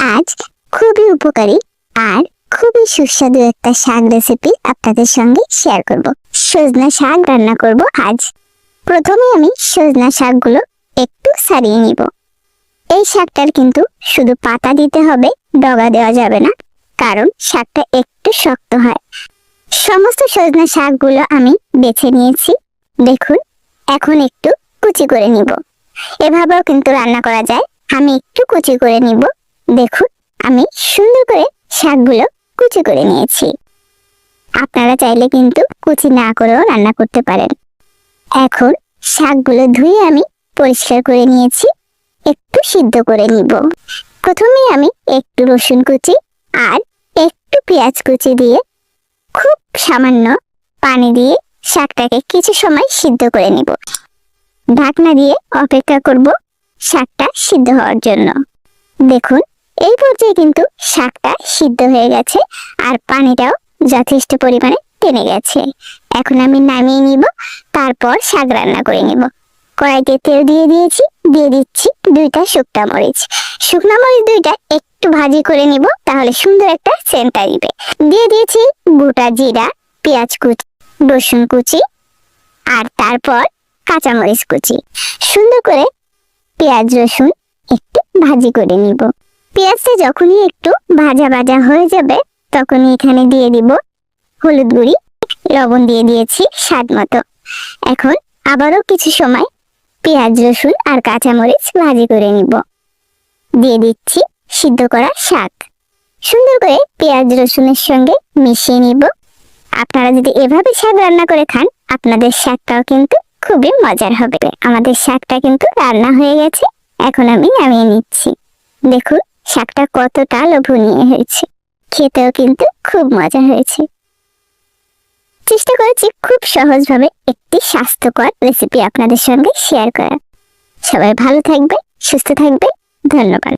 আজ খুবই উপকারী আর খুবই সুস্বাদু একটা শাক রেসিপি আপনাদের সঙ্গে শেয়ার করব। সজনা শাক রান্না করব আজ। প্রথমে আমি সজনা শাকগুলো একটু সারিয়ে নিব। এই শাকটার কিন্তু শুধু পাতা দিতে হবে, ডগা দেওয়া যাবে না, কারণ শাকটা একটু শক্ত হয়। সমস্ত সজনা শাকগুলো আমি বেছে নিয়েছি। দেখুন, এখন একটু কুচি করে নিব। এভাবেও কিন্তু রান্না করা যায়। আমি একটু কুচি করে নিব। দেখুন, আমি সুন্দর করে শাকগুলো কুচি করে নিয়েছি। আপনারা চাইলে কিন্তু কুচি না করেও রান্না করতে পারেন। এখন শাকগুলো ধুয়ে আমি পরিষ্কার করে নিয়েছি, একটু সিদ্ধ করে নিব। প্রথমে আমি একটু রসুন কুচি আর একটু পেঁয়াজ কুচি দিয়ে খুব সামান্য পানি দিয়ে শাকটাকে কিছু সময় সিদ্ধ করে নিব। ঢাকনা দিয়ে অপেক্ষা করব শাকটা সিদ্ধ হওয়ার জন্য। দেখুন এই পর্যায়ে কিন্তু শাকটা সিদ্ধ হয়ে গেছে আর পানিটাও যথেষ্ট পরিমাণে টেনে গেছে। এখন আমি নামিয়ে নিব, তারপর শাক রান্না করে নিব। কড়াইতে তেল দিয়ে দিয়েছি, দিয়ে দিচ্ছি দুইটা শুকনা মরিচ। শুকনা মরিচ দুইটা একটু ভাজি করে নিব, তাহলে সুন্দর একটা সেন্ট আসবে। দিয়ে দিয়েছি গোটা জিরা, পেঁয়াজ কুচি, রসুন কুচি আর তারপর কাঁচামরিচ কুচি। সুন্দর করে পেঁয়াজ, রসুন একটু ভাজি করে নিব। পেঁয়াজটা যখনই একটু ভাজা ভাজা হয়ে যাবে, তখনই এখানে দিয়ে দিব হলুদ গুঁড়ি, লবণ দিয়ে দিয়েছি স্বাদ মতো। এখন আবারও কিছু সময় পেঁয়াজ, রসুন আর কাঁচামরিচ ভাজি করে নিব। দিয়ে দিচ্ছি সিদ্ধ করা শাক। সুন্দর করে পেঁয়াজ, রসুনের সঙ্গে মিশিয়ে নিব। আপনারা যদি এভাবে শাক রান্না করে খান, আপনাদের শাকটাও কিন্তু খুবই মজার হবে। আমাদের শাকটা কিন্তু রান্না হয়ে গেছে। এখন আমি নামিয়ে নিচ্ছি। দেখুন শাকটা কতটা লোভনীয় হয়েছে। খেতেও কিন্তু খুব মজা হয়েছে। চেষ্টা করেছি খুব সহজভাবে একটি স্বাস্থ্যকর রেসিপি আপনাদের সঙ্গে শেয়ার করা সবাই ভালো থাকবে সুস্থ থাকবে ধন্যবাদ।